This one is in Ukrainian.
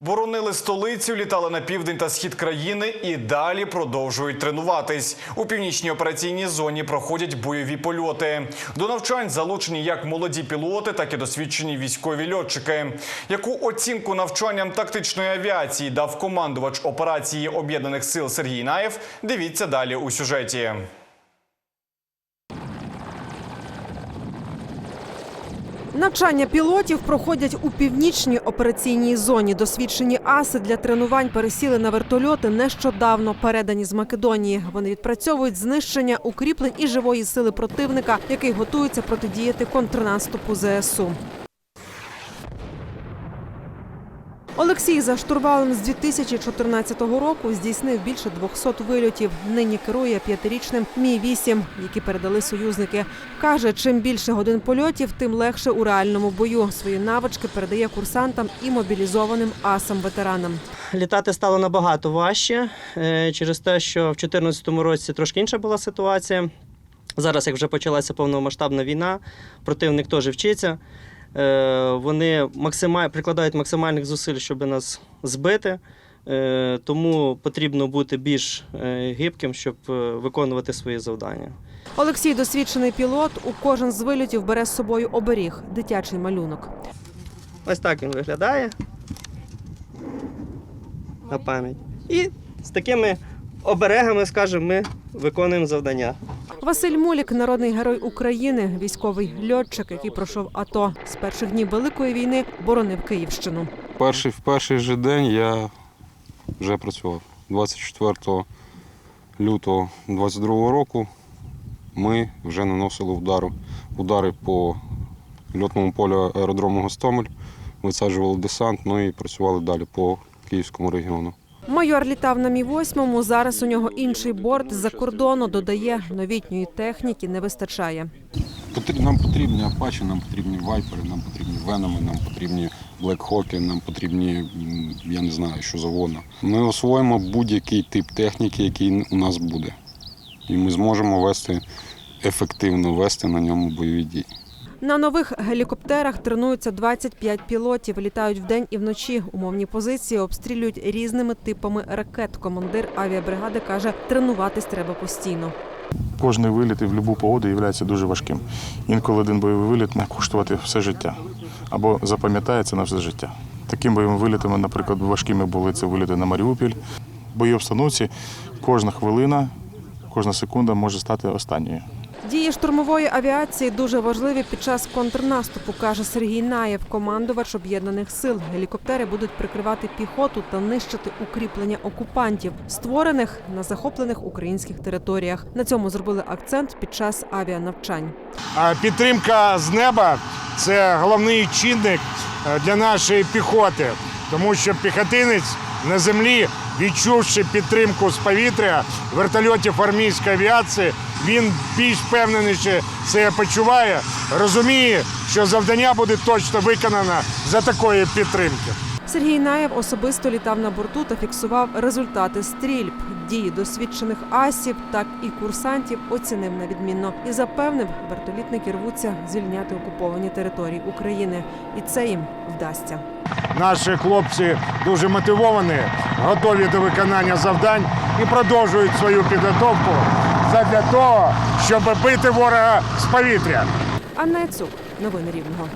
Боронили столицю, літали на південь та схід країни і далі продовжують тренуватись. У північній операційній зоні проходять бойові польоти. До навчань залучені як молоді пілоти, так і досвідчені військові льотчики. Яку оцінку навчанням тактичної авіації дав командувач операції об'єднаних сил Сергій Наєв? Дивіться далі у сюжеті. Навчання пілотів проходять у північній операційній зоні. Досвідчені аси для тренувань пересіли на вертольоти нещодавно передані з Македонії. Вони відпрацьовують знищення укріплень і живої сили противника, який готується протидіяти контрнаступу ЗСУ. Олексій за штурвалом з 2014 року здійснив більше 200 вильотів. Нині керує п'ятирічним Мі 8 які передали союзники. каже, чим більше годин польотів, тим легше у реальному бою. Свої навички передає курсантам і мобілізованим асам-ветеранам. Літати стало набагато важче е, через те, що в 2014 році трошки інша була ситуація. Зараз, як вже почалася повномасштабна війна, противник теж вчиться. Е, Вони максималь... прикладають максимальних зусиль, щоб нас збити. Е, Тому потрібно бути більш е, гибким, щоб виконувати свої завдання. Олексій досвідчений пілот. У кожен з вильотів бере з собою оберіг дитячий малюнок. Ось так він виглядає на пам'ять. І з такими оберегами, скажімо, ми виконуємо завдання. Василь Мулік, народний герой України, військовий льотчик, який пройшов АТО. З перших днів Великої війни боронив Київщину. Перший, в перший же день я вже працював. 24 лютого 22 року ми вже наносили удари, удари по льотному полю аеродрому Гостомель, висаджували десант, ну і працювали далі по Київському регіону. Майор літав на мі 8 Зараз у нього інший борт з-за кордону. Додає новітньої техніки не вистачає. Нам потрібні Апачі, нам потрібні вайпери, нам потрібні веноми, нам потрібні блекхоки, нам потрібні, я не знаю, що завгодно. Ми освоїмо будь-який тип техніки, який у нас буде. І ми зможемо вести ефективно вести на ньому бойові дії. На нових гелікоптерах тренуються 25 пілотів. Літають вдень і вночі. Умовні позиції обстрілюють різними типами ракет. Командир авіабригади каже, тренуватись треба постійно. Кожний виліт і в будь-яку погоду є дуже важким. Інколи один бойовий виліт може коштувати все життя або запам'ятається на все життя. Такими бойовими вилітами, наприклад, важкими були це виліти на Маріуполь. Бойовій обстановці кожна хвилина, кожна секунда може стати останньою. Дії штурмової авіації дуже важливі під час контрнаступу, каже Сергій Наєв, командувач об'єднаних сил. Гелікоптери будуть прикривати піхоту та нищити укріплення окупантів, створених на захоплених українських територіях. На цьому зробили акцент під час авіанавчань. Підтримка з неба це головний чинник е, для нашої піхоти, тому що піхотинець на землі, відчувши підтримку з повітря вертольотів армійської авіації, він більш впевненіше себе почуває, розуміє, що завдання буде точно виконано за такої підтримки. Сергій Наєв особисто літав на борту та фіксував результати стрільб. Дії досвідчених асів, так і курсантів оцінив на відмінно і запевнив, вертолітники рвуться звільняти окуповані території України, і це їм вдасться. Наші хлопці дуже мотивовані, готові до виконання завдань і продовжують свою підготовку задля того, щоб бити ворога з повітря. Анна Яцук, новини Рівного.